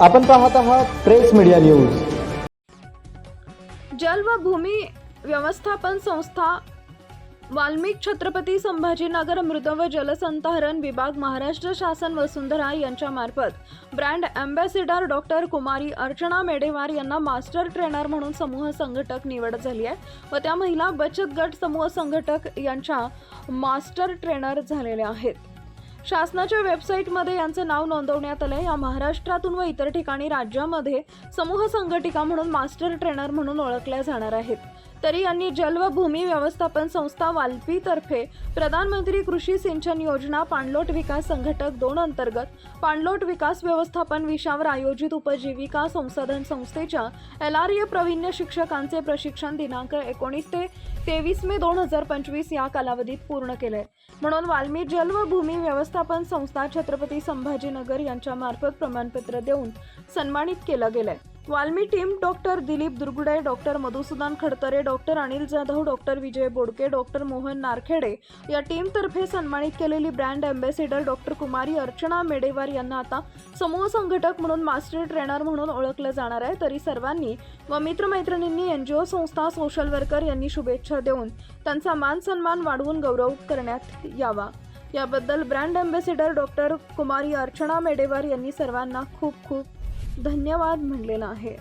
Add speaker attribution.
Speaker 1: आपण पाहत आहात प्रेस मीडिया न्यूज.
Speaker 2: जल व भूमी व्यवस्थापन संस्था वाल्मिक छत्रपती संभाजीनगर मृद व जलसंधारण विभाग महाराष्ट्र शासन वसुंधरा यांच्या मार्फत brand ambassador doctor Kumari Archana Medewar यांना मास्टर ट्रेनर म्हणून समूह संघटक निवड झाली आहे व त्या महिला बचत गट समूह संघटक यांच्या मास्टर ट्रेनर झालेल्या आहेत. शासनाच्या वेबसाईटमध्ये यांचं नाव नोंदवण्यात आलं या महाराष्ट्रातून व इतर ठिकाणी राज्यामध्ये समूह संघटिका म्हणून मास्टर ट्रेनर म्हणून ओळखल्या जाणार आहेत. तरी यांनी जलवभूमी व्यवस्थापन संस्था वाल्पीतर्फे प्रधानमंत्री कृषी सिंचन योजना पाणलोट विकास संघटक दोन अंतर्गत पाणलोट विकास व्यवस्थापन विषयावर आयोजित उपजीविका संसाधन संस्थेच्या एल आर ए प्रवीण्य शिक्षकांचे प्रशिक्षण दिनांक एकोणीस ते तेवीस मे दोन हजार पंचवीस या कालावधीत पूर्ण केलंय म्हणून वाल्मी जल व भूमी व्यवस्थापन संस्था छत्रपती संभाजीनगर यांच्या मार्फत प्रमाणपत्र देऊन सन्मानित केलं गेलंय. WALMI team doctor Dilip Durgude doctor Madhusudan Khadtare doctor Anil Jadhav doctor Vijay Bodke doctor Mohan Narkhede या टीमतर्फे सन्मानित केलेली brand ambassador doctor Kumari Archana Medewar यांना आता समूह संघटक म्हणून मास्टर ट्रेनर म्हणून ओळखलं जाणार आहे. तरी सर्वांनी व मित्रमैत्रिणींनी एन जी ओ संस्था सोशल वर्कर यांनी शुभेच्छा देऊन त्यांचा मान सन्मान वाढवून गौरव करण्यात यावा. याबद्दल brand ambassador doctor Kumari Archana Medewar यांनी सर्वांना खूप खूप धन्यवाद म्हणलेला आहे.